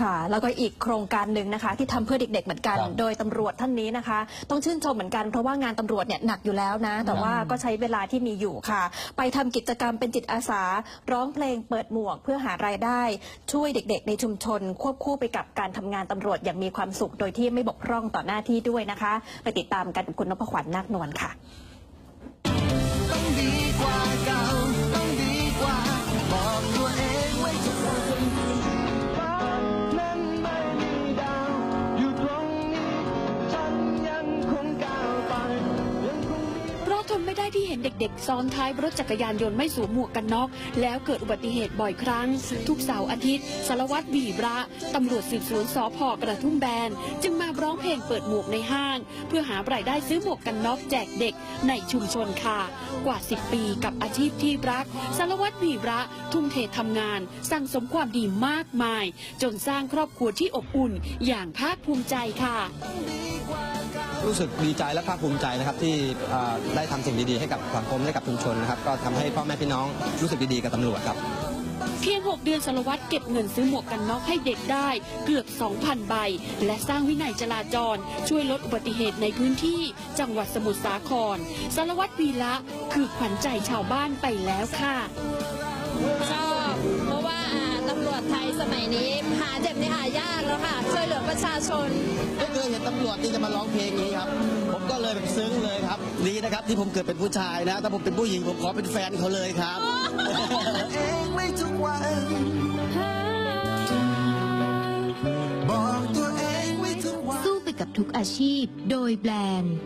ค่ะ แล้วก็อีกโครงการหนึ่งนะคะ ที่ทำเพื่อเด็กๆ เหมือนกันครับโดยตำรวจท่านนี้นะคะ ต้องชื่นชมเหมือนกันเพราะว่างานตำรวจเนี่ยหนักอยู่แล้วนะ แต่ว่าก็ใช้เวลาที่มีอยู่ค่ะ ไปทำกิจกรรมเป็นจิตอาสา ร้องเพลงเปิดหมวกเพื่อหารายได้ ช่วยเด็กๆ ในชุมชน ควบคู่ไปกับการทำงานตำรวจอย่างมีความสุข โดยที่ไม่บกพร่องต่อหน้าที่ด้วยนะคะ ไปติดตามกันกับคุณนพขวัญนาคนวลค่ะ ทนไม่ได้ที่เห็นเด็ก ๆ ซ้อนท้ายรถจักรยานยนต์ไม่สวมหมวกกันน็อก แล้วเกิดอุบัติเหตุบ่อยครั้ง ทุกเสาร์อาทิตย์สารวัตรวีระตำรวจสืบสวนสพกระทุ่มแบน จึงมาร้องเพลงเปิดหมวกในห้าง เพื่อหารายได้ซื้อหมวกกันน็อกแจกเด็กในชุมชนค่ะ กว่า 10 ปีกับอาชีพที่รักสารวัตรวีระทุ่มเททำงาน สร้างสมความดีมากมาย จนสร้างครอบครัวที่อบอุ่นอย่างภาคภูมิใจค่ะ รู้สึกดีใจและภาคภูมิใจนะครับที่เอ่อได้ทำสิ่งดีๆให้กับสังคมให้กับชุมชนนะครับ ก็ทำให้พ่อแม่พี่น้องรู้สึกดีๆกับตำรวจครับ เพียง 6 เดือนสารวัตรเก็บเงินซื้อหมวกกันน็อกให้เด็กได้เกือบ 2,000 ใบ และสร้างวินัยจราจร ช่วยลดอุบัติเหตุในพื้นที่ จังหวัดสมุทรสาครสารวัตรวีระคือขวัญใจชาวบ้านไปแล้วค่ะชอบเพราะว่าอ่าตำรวจไทยสมัยนี้ หาเจ็บนี่หายากแล้วค่ะ ช่วยเหลือประชาชนไม่เคยเห็นตำรวจที่จะมาร้องเพลงนี้ครับผม เลยครับดีนะครับที่ผมเกิดเป็นผู้ชายนะถ้าผมเป็นผู้หญิงผมขอเป็นแฟนเขาเลยครับ เองไม่ทุกวัน บอกตัวเองไว้ทุกวัน สู้ไปกับทุกอาชีพ โดยแบรนด์